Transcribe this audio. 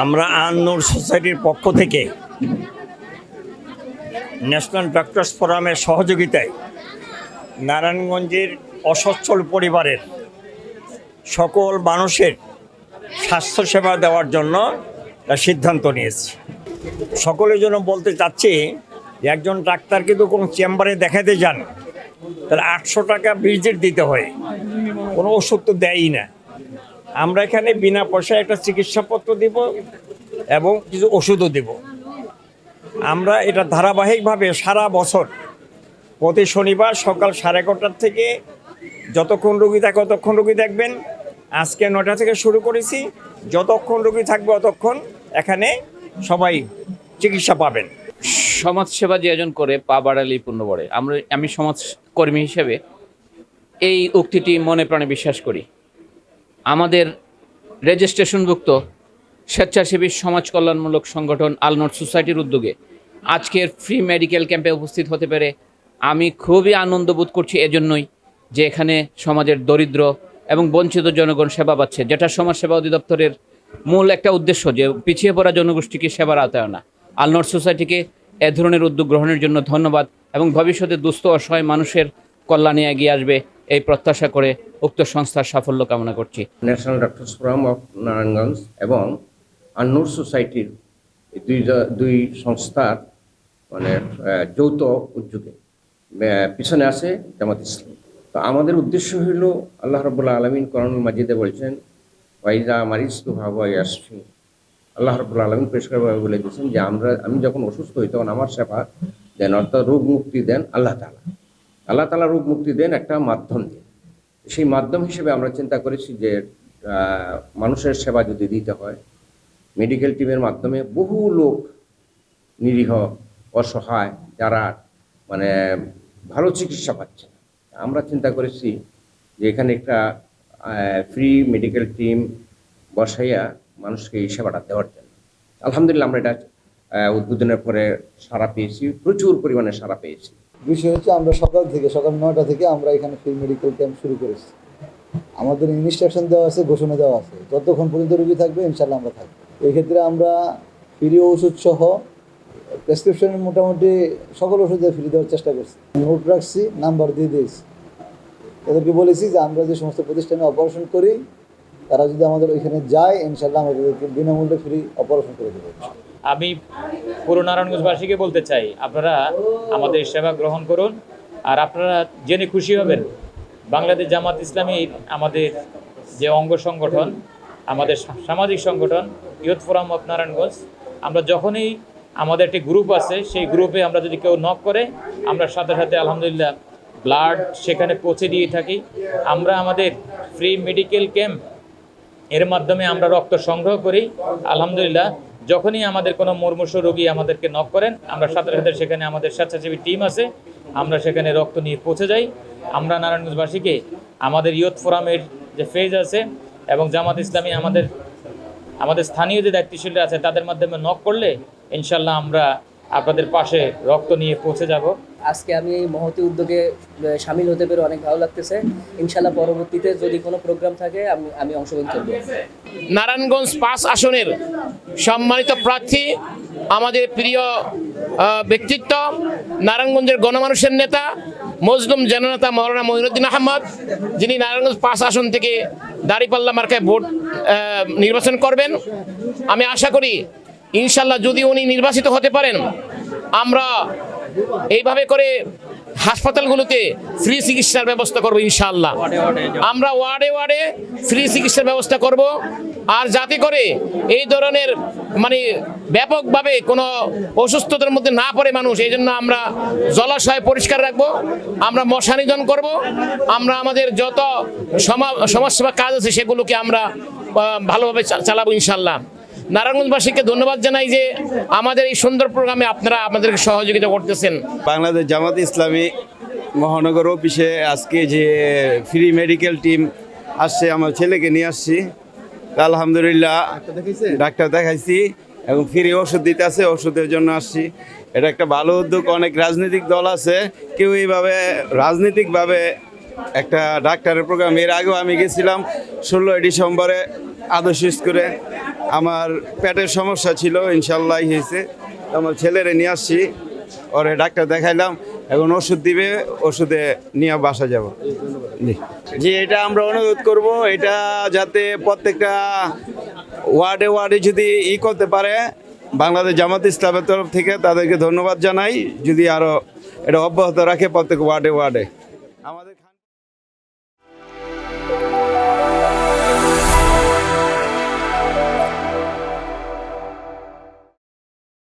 আমরা আন্নুর সোসাইটির পক্ষ থেকে ন্যাশনাল ডক্টরস ফোরামের সহযোগিতায় নারায়ণগঞ্জের অসচ্ছল পরিবারের সকল মানুষের স্বাস্থ্যসেবা দেওয়ার জন্য সিদ্ধান্ত নিয়েছি। সকলের জন্য বলতে চাচ্ছি, একজন ডাক্তার কিন্তু কোনো চেম্বারে দেখাতে যান তাহলে আটশো টাকা ভিজিট দিতে হয়। কোনো ওষুধ তো দেয়ই না। আমরা এখানে বিনা পয়সায় একটা চিকিৎসাপত্র দিব এবং কিছু ওষুধও দেব। আমরা এটা ধারাবাহিকভাবে সারা বছর, প্রতি শনিবার সকাল সাড়ে এগারোটার থেকে যতক্ষণ রুগী থাকে ততক্ষণ রুগী দেখবেন। আজকে নটা থেকে শুরু করেছি, যতক্ষণ রুগী থাকবে অতক্ষণ এখানে সবাই চিকিৎসা পাবেন। সমাজসেবা যে একজন করে পা বাড়ালেই পুণ্য বাড়ে। আমরা, আমি সমাজকর্মী হিসেবে এই উক্তিটি মনে প্রাণে বিশ্বাস করি। আমাদের রেজিস্ট্রেশনভুক্ত স্বেচ্ছাসেবী সমাজ কল্যাণমূলক সংগঠন আলনোট সোসাইটির উদ্যোগে আজকের ফ্রি মেডিকেল ক্যাম্পে উপস্থিত হতে পেরে আমি খুবই আনন্দ বোধ করছি এজন্যই যে এখানে সমাজের দরিদ্র এবং বঞ্চিত জনগণ সেবা পাচ্ছে, যেটা সমাজসেবা অধিদপ্তরের মূল একটা উদ্দেশ্য যে পিছিয়ে পড়া জনগোষ্ঠীকে সেবার আওতায় আনা। আলনোট সোসাইটিকে এ ধরনের উদ্যোগ গ্রহণের জন্য ধন্যবাদ এবং ভবিষ্যতে দুস্থ অসহায় মানুষের কল্যাণে এগিয়ে আসবে এই প্রত্যাশা করে উক্ত সংস্থার সাফল্য কামনা করছি। National doctors forum of Narayanganj এবং আন্নুর সোসাইটির দুই দুই সংস্থার মানে যৌথ উদ্যোগে পিছনে আছে জামাত ইসলাম। তো আমাদের উদ্দেশ্য হইল, আল্লাহ রবুল্লাহ আলমিন করণুল মাজিদে বলছেন, ওয়াইজা মারিস তু ইয়াসফি আল্লাহ রবুল্লাহ আলমিন পরিষ্কারভাবে বলে দিয়েছেন যে আমরা, আমি যখন অসুস্থ হই, তখন আমার সেবা দেন, অর্থাৎ রোগ মুক্তি দেন আল্লাহ তালা আল্লাহ তালা রোগ মুক্তি দেন একটা মাধ্যম দিয়ে। সেই মাধ্যম হিসেবে আমরা চিন্তা করেছি যে মানুষের সেবা যদি দিতে হয়, মেডিকেল টিমের মাধ্যমে বহু লোক নিরীহ, অসহায়, যারা মানে ভালো চিকিৎসা পাচ্ছে আমরা চিন্তা করেছি যে এখানে একটা ফ্রি মেডিকেল টিম বসাইয়া মানুষকে এই সেবাটা দেওয়ার জন্য। আলহামদুলিল্লাহ আমরা এটা উদ্বোধনের পরে সারা পেয়েছি, প্রচুর পরিমাণে সারা পেয়েছি। বিষয় হচ্ছে আমরা সকাল থেকে, সকাল নয়টা থেকে আমরা এখানে ফ্রি মেডিকেল ক্যাম্প শুরু করেছি। আমাদের ইনস্ট্রাকশন দেওয়া আছে, ঘোষণা দেওয়া আছে। যতক্ষণ পর্যন্ত রুগী থাকবে ইনশাল্লাহ আমরা থাকব। এই ক্ষেত্রে আমরা ফ্রি ওষুধ সহ প্রেসক্রিপশনের মোটামুটি সকল ওষুধে ফ্রি দেওয়ার চেষ্টা করছি। নোট রাখছি, নাম্বার দিয়ে দিয়েছি। তাদেরকে বলেছি যে আমরা যে সমস্ত প্রতিষ্ঠানে অপারেশন করি তারা যদি আমাদের ওইখানে যায় ইনশাল্লাহ আমরা তাদেরকে বিনামূল্যে ফ্রি অপারেশন করে দেবো। আমি পুরো নারায়ণগঞ্জবাসীকে বলতে চাই, আপনারা আমাদের সেবা গ্রহণ করুন, আর আপনারা জেনে খুশি হবেন, বাংলাদেশ জামাত ইসলামী আমাদের যে অঙ্গ সংগঠন, আমাদের সামাজিক সংগঠন, ইয়ুথ ফোরাম অফ নারায়ণগঞ্জ, আমরা যখনই আমাদের একটি গ্রুপ আছে, সেই গ্রুপে আমরা যদি কেউ নক করে, আমরা সাথে সাথে আলহামদুলিল্লাহ ব্লাড সেখানে পৌঁছে দিয়ে থাকি। আমরা আমাদের ফ্রি মেডিকেল ক্যাম্প এর মাধ্যমে আমরা রক্ত সংগ্রহ করি। আলহামদুলিল্লাহ, যখনই আমাদের কোনো মুর্মুষ রোগী আমাদেরকে নক করেন, আমরা সাথে সাথে সেখানে আমাদের স্বেচ্ছাসেবী টিম আছে, আমরা সেখানে রক্ত নিয়ে পৌঁছে যাই। আমরা নারায়ণগঞ্জবাসীকে, আমাদের ইয়ুথ ফোরামের যে ফেজ আছে এবং জামাত ইসলামী আমাদের আমাদের স্থানীয় যে দায়িত্বশীলরা আছে, তাদের মাধ্যমে নক করলে ইনশাল্লাহ আমরা আপনাদের পাশে রক্ত নিয়ে পৌঁছে যাব। আজকে আমি এই মহতি উদ্যোগে সামিল হতে পেরে অনেক ভালো লাগতেছে। ইনশাল্লাহ পরবর্তীতে যদি কোনো প্রোগ্রাম থাকে, আমি আমি অংশগ্রহণ করব। নারায়ণগঞ্জ পাঁচ আসনের সম্মানিত প্রার্থী, আমাদের প্রিয় ব্যক্তিত্ব, নারায়ণগঞ্জের গণমানুষের নেতা, মজলুম জননেতা মৌলানা মহিনুদ্দিন আহমদ, যিনি নারায়ণগঞ্জ পাঁচ আসন থেকে দাঁড়িপাল্লা মার্কায় ভোট নির্বাচন করবেন। আমি আশা করি ইনশাল্লাহ যদি উনি নির্বাচিত হতে পারেন, আমরা এইভাবে করে হাসপাতালগুলোতে ফ্রি চিকিৎসার ব্যবস্থা করব ইনশাআল্লাহ। আমরা ওয়ার্ডে ওয়ার্ডে ফ্রি চিকিৎসার ব্যবস্থা করব। আর যাতে করে এই ধরনের মানে ব্যাপকভাবে কোনো অসুস্থতার মধ্যে না পড়ে মানুষ, এই জন্য আমরা জলাশয় পরিষ্কার রাখব, আমরা মশা নিধন করব, আমরা আমাদের যত সমা- সমাজসেবা কাজ আছে সেগুলোকে আমরা ভালোভাবে চালাবো ইনশাল্লাহ নারায়ণগঞ্জবাসীকে ধন্যবাদ জানাই যে আমাদের এই সুন্দর প্রোগ্রামে আপনারা আমাদেরকে সহযোগিতা করতেছেন। বাংলাদেশ জামাত ইসলামী মহানগর অফিসে আজকে যে ফ্রি মেডিকেল টিম আসছে, আমার ছেলেকে নিয়ে আসছি। আলহামদুলিল্লাহ, ডাক্তার দেখাইছি এবং ফ্রি ওষুধ দিতে আছে, ওষুধের জন্য আসছি। এটা একটা ভালো উদ্যোগ, অনেক রাজনৈতিক দল আছে। কেউ এইভাবে, রাজনৈতিকভাবে একটা ডাক্তারের প্রোগ্রাম এর আগেও আমি গেছিলাম ষোলোই ডিসেম্বরে আদর্শ স্কুলে আমার পেটের সমস্যা ছিল ইনশাল্লাহ হয়েছে। আমার ছেলেরে নিয়ে আসছি ওরে ডাক্তার দেখাইলাম এখন ওষুধ দিবে ওষুধে নিয়ে বাসা যাব। জি। জি এটা আমরা অনুরোধ করব এটা যাতে প্রত্যেকটা ওয়ার্ডে ওয়ার্ডে যদি ই করতে পারে বাংলাদেশ জামাত ইসলামের তরফ থেকে তাদেরকে ধন্যবাদ জানাই যদি আরও এটা অব্যাহত রাখে প্রত্যেক ওয়ার্ডে ওয়ার্ডে। আমাদের